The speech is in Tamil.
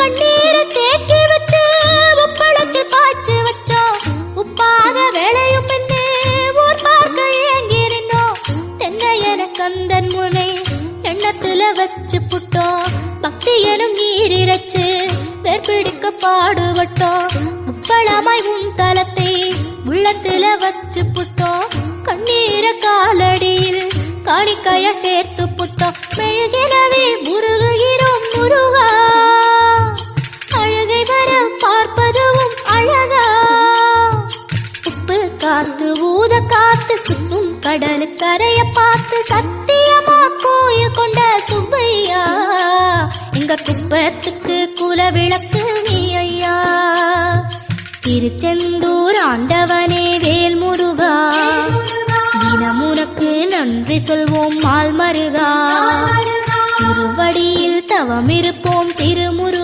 கண்ணீரை தேக்கி வச்சு உப்பளத்தில் பாய்ச்சி வச்சோம். உப்பாக வேலையும் பெண்ணே ஊர் பார்க்க ஏங்கிருந்தோம் தென்னையன கந்தன் முனை எண்ணத்துல வச்சு புட்டோம். பக்தி எனும் நீரிரச்சு வேர்பிடிக்க பாடுபட்டோம். உப்பளமாய் உன் தலத்தை உள்ளத்துல வச்சு புட்டோம். கண்ணீர காலடியில் காணிக்கைய சேர்த்து காத்து ஊத காத்து சுத்தும் கடலு கரைய பார்த்து சத்தியமா கோய கொண்ட சுப்பையா? எங்க குப்பத்துக்கு குல விளக்கு நீ ஐயா. திருச்செந்தூர் ஆண்டவனே வேல் முருகா. தினமுனக்கு நன்றி சொல்வோம் மால் மருகா. திருவடியில் தவம் இருப்போம் திருமுரு